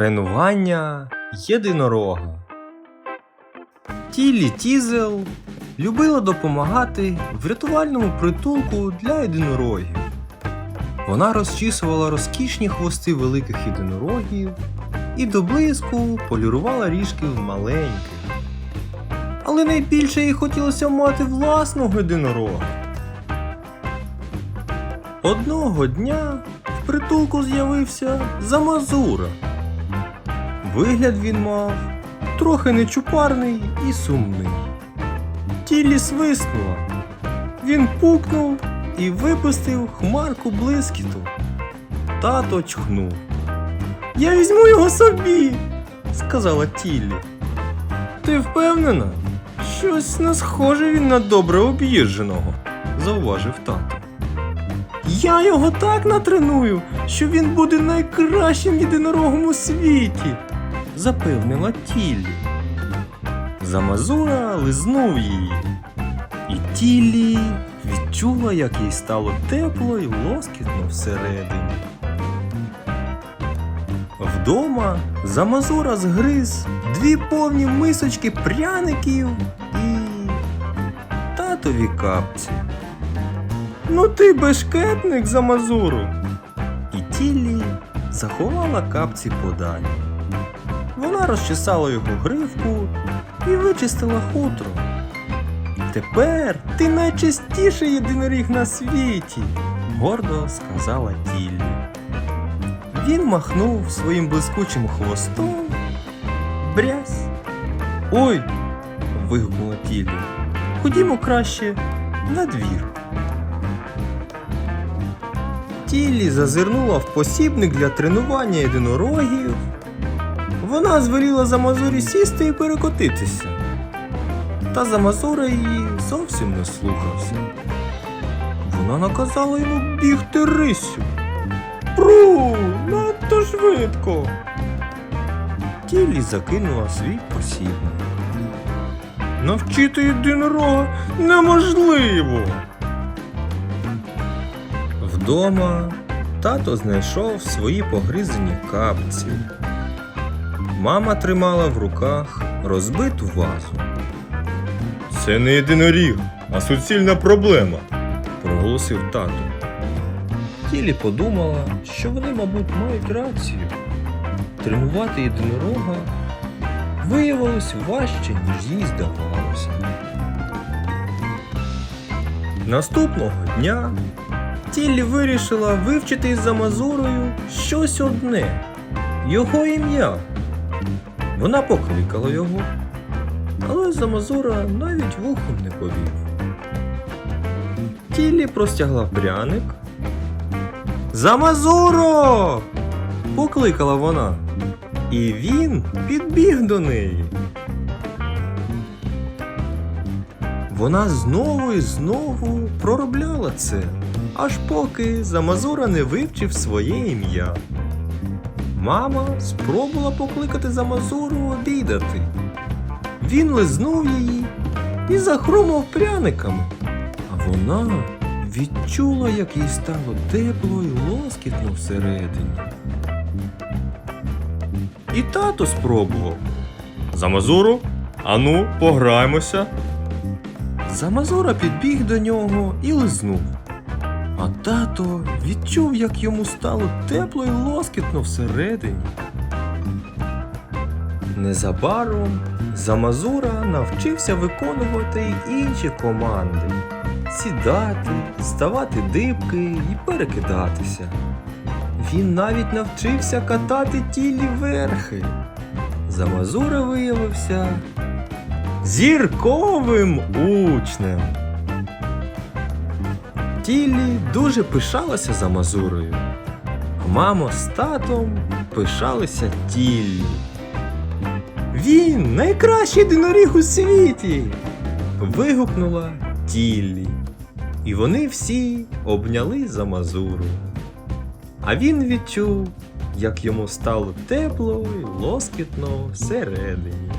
Тренування єдинорога. Тілі Тізел любила допомагати в рятувальному притулку для єдинорогів. Вона розчісувала розкішні хвости великих єдинорогів і до блиску полірувала ріжки в маленьких. Але найбільше їй хотілося мати власного єдинорога. Одного дня в притулку з'явився Замазура. Вигляд він мав трохи нечупарний і сумний. Тілі свиснула. Він пукнув і випустив хмарку блискіту. Тато чхнув. Я візьму його собі, сказала Тіллі. Ти впевнена? Щось не схоже він на добре об'їждженого, зауважив тато. Я його так натреную, що він буде найкращим єдинорогом у світі, запевнила Тіллі. Замазура лизнув її, і Тіллі відчула, як їй стало тепло і лоскітно всередині. Вдома Замазура згриз дві повні мисочки пряників і татові капці. Ну ти бешкетник за мазуру. І Тіллі заховала капці подалі. Вона розчесала його гривку і вичистила хутро. Тепер ти найчистіший єдиноріг на світі, гордо сказала Тіллі. Він махнув своїм блискучим хвостом. Брязь. Ой. вигукнула Тіллі. Ходімо краще на двір. Тіллі зазирнула в посібник для тренування єдинорогів. Вона звеліла Замазурі сісти і перекотитися. Та Замазура її зовсім не слухався. Вона наказала йому бігти рисю. Пру, надто швидко. Тіллі закинула свій посібник. Навчити єдинорога неможливо. Вдома тато знайшов свої погризані капці. Мама тримала в руках розбиту вазу. Це не єдиноріг, а суцільна проблема, проголосив тато. Тілі подумала, що вони, мабуть, мають рацію. Тренувати єдинорога виявилось важче, ніж їй здавалося. Наступного дня Тіллі вирішила вивчити із Замазурою щось одне його ім'я. Вона покликала його, але Замазура навіть вухом не повів. Тіллі простягла пряник. Замазуро! покликала вона, і він підбіг до неї. Вона знову і знову проробляла це, аж поки Замазура не вивчив своє ім'я. Мама спробувала покликати Замазуру обідати. Він лизнув її і захрумав пряниками. А вона відчула, як їй стало тепло і лоскітно всередині. І тато спробував. Замазуру, ану, пограємося. Замазура підбіг до нього і лизнув. А тато відчув, як йому стало тепло і лоскітно всередині. Незабаром Замазура навчився виконувати й інші команди сідати, ставати дибки і перекидатися. Він навіть навчився катати тілі верхи. Замазура виявився зірковим учнем. Тіллі дуже пишалася за Мазурою. А мама з татом пишалися Тіллі. Він найкращий єдиноріг у світі. вигукнула Тіллі. І вони всі обняли за Мазуру. А він відчув, як йому стало тепло і лоскітно всередині.